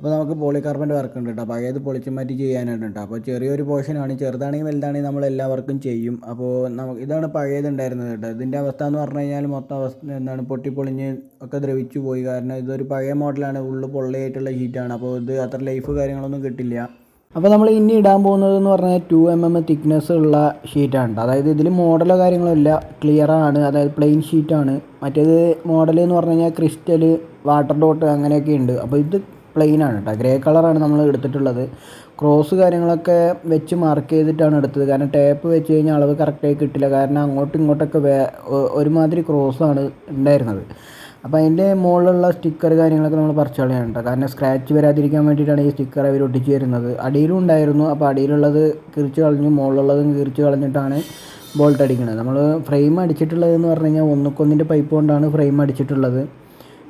അപ്പോൾ നമുക്ക് പോളികാർബണിന്റെ വർക്ക് ഉണ്ട് കേട്ടോ പഴയത് പൊളിച്ചു മാറ്റി ചെയ്യാനായിട്ട് കേട്ടോ അപ്പോൾ ചെറിയൊരു പോർഷനാണ് ചെറുതാണെങ്കിൽ വലുതാണെങ്കിൽ നമ്മൾ എല്ലാ വർക്കും ചെയ്യും. അപ്പോൾ നമുക്ക് ഇതാണ് പഴയത് ഉണ്ടായിരുന്നത് കേട്ടോ ഇതിന്റെ അവസ്ഥ എന്ന് പറഞ്ഞു കഴിഞ്ഞാൽ മൊത്തം അവസ്ഥ എന്താണ്? പൊട്ടിപ്പൊളിഞ്ഞ് ഒക്കെ ദ്രവിച്ചു പോയി. കാരണം ഇതൊരു പഴയ മോഡലാണ് ഉള്ളു പൊള്ളയായിട്ടുള്ള ഷീറ്റാണ് അപ്പോൾ ഇത് അത്ര ലൈഫ് കാര്യങ്ങളൊന്നും കിട്ടില്ല. അപ്പോൾ നമ്മൾ ഇനി ഇടാൻ പോകുന്നത് എന്ന് പറഞ്ഞാൽ ടു എം എം തിക്നെസ് ഉള്ള ഷീറ്റാണ്. അതായത് ഇതിൽ മോഡലോ കാര്യങ്ങളോ ഇല്ല. ക്ലിയർ ആണ്. അതായത് പ്ലെയിൻ ഷീറ്റാണ് മറ്റേത് മോഡൽ എന്ന് പറഞ്ഞു കഴിഞ്ഞാൽ ക്രിസ്റ്റൽ വാട്ടർ ഡോട്ട് അങ്ങനെയൊക്കെ ഉണ്ട്. അപ്പോൾ ഇത് പ്ലെയിൻ ആണ് കേട്ടോ. ഗ്രേ കളറാണ് നമ്മൾ എടുത്തിട്ടുള്ളത്. ക്രോസ് കാര്യങ്ങളൊക്കെ വെച്ച് മാർക്ക് ചെയ്തിട്ടാണ് എടുത്തത്. കാരണം ടേപ്പ് വെച്ച് കഴിഞ്ഞാൽ അളവ് കറക്റ്റായി കിട്ടില്ല. കാരണം അങ്ങോട്ടും ഇങ്ങോട്ടൊക്കെ വേ ഒരുമാതിരി ക്രോസാണ് ഉണ്ടായിരുന്നത്. അപ്പോൾ അതിന്റെ മുകളിലുള്ള സ്റ്റിക്കർ കാര്യങ്ങളൊക്കെ നമ്മൾ പറിച്ച് കളയാണ് കേട്ടോ. കാരണം സ്ക്രാച്ച് വരാതിരിക്കാൻ വേണ്ടിയിട്ടാണ് ഈ സ്റ്റിക്കർ അവർ ഒട്ടിച്ച് തരുന്നത്. അടിയിലും ഉണ്ടായിരുന്നു. അപ്പോൾ അടിയിലുള്ളത് കിറിച്ച് കളഞ്ഞു മുകളിലുള്ളതും കിറിച്ച് കളഞ്ഞിട്ടാണ് ബോൾട്ട് അടിക്കുന്നത് നമ്മൾ ഫ്രെയിം അടിച്ചിട്ടുള്ളതെന്ന് പറഞ്ഞു കഴിഞ്ഞാൽ ഒന്നുക്കൊന്നിന്റെ പൈപ്പ് കൊണ്ടാണ് ഫ്രെയിം അടിച്ചിട്ടുള്ളത്.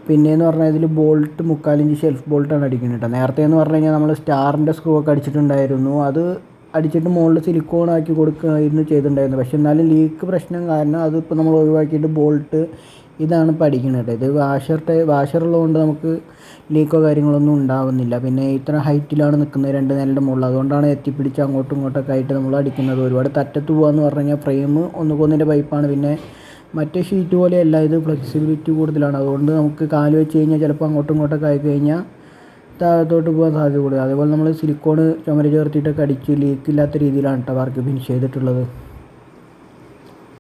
പിന്നെയെന്ന് പറഞ്ഞാൽ ഇതിൽ ബോൾട്ട് മുക്കാലിഞ്ച് ഷെൽഫ് ബോൾട്ടാണ് അടിക്കുന്നത് കേട്ടോ നേരത്തെ എന്ന് പറഞ്ഞു കഴിഞ്ഞാൽ നമ്മൾ സ്റ്റാറിന്റെ സ്ക്രൂ ഒക്കെ അടിച്ചിട്ടുണ്ടായിരുന്നു. അത് അടിച്ചിട്ട് മുകളിൽ സിലിക്കോൺ ആക്കി കൊടുക്കുകയായിരുന്നു ചെയ്തിട്ടുണ്ടായിരുന്നു. പക്ഷെ എന്നാലും ലീക്ക് പ്രശ്നം കാരണം അതിപ്പോൾ നമ്മൾ ഒഴിവാക്കിയിട്ട് ബോൾട്ട് ഇതാണ് ഇപ്പോൾ അടിക്കുന്നത് കേട്ടോ ഇത് വാഷർ ടൈ വാഷർ ഉള്ളതുകൊണ്ട് നമുക്ക് ലീക്കോ കാര്യങ്ങളൊന്നും ഉണ്ടാവുന്നില്ല. പിന്നെ ഇത്ര ഹൈറ്റിലാണ് നിൽക്കുന്നത് രണ്ട് നിലയുടെ മുകളിൽ. അതുകൊണ്ടാണ് എത്തിപ്പിടിച്ച് അങ്ങോട്ടും ഇങ്ങോട്ടൊക്കെ ആയിട്ട് നമ്മൾ അടിക്കുന്നത്. ഒരുപാട് തറ്റത്ത് പോകാമെന്ന് പറഞ്ഞു കഴിഞ്ഞാൽ ഫ്രെയിം ഒന്നുകൊന്നിന്റെ പൈപ്പാണ് പിന്നെ മറ്റേ ഷീറ്റ് പോലെയല്ല ഇത് ഫ്ലെക്സിബിലിറ്റി കൂടുതലാണ്. അതുകൊണ്ട് നമുക്ക് കാൽ വെച്ച് കഴിഞ്ഞാൽ ചിലപ്പോൾ അങ്ങോട്ടും ഇങ്ങോട്ടൊക്കെ ആയി കഴിഞ്ഞാൽ താഴത്തോട്ട് പോകാൻ സാധ്യത കൂടുതൽ അതേപോലെ നമ്മൾ സിലിക്കോൺ ചുമര് ചേർത്തിട്ടൊക്കെ അടിച്ച് ലീക്കില്ലാത്ത രീതിയിലാണ് കേട്ടോ വർക്ക് ഫിനിഷ് ചെയ്തിട്ടുള്ളത്.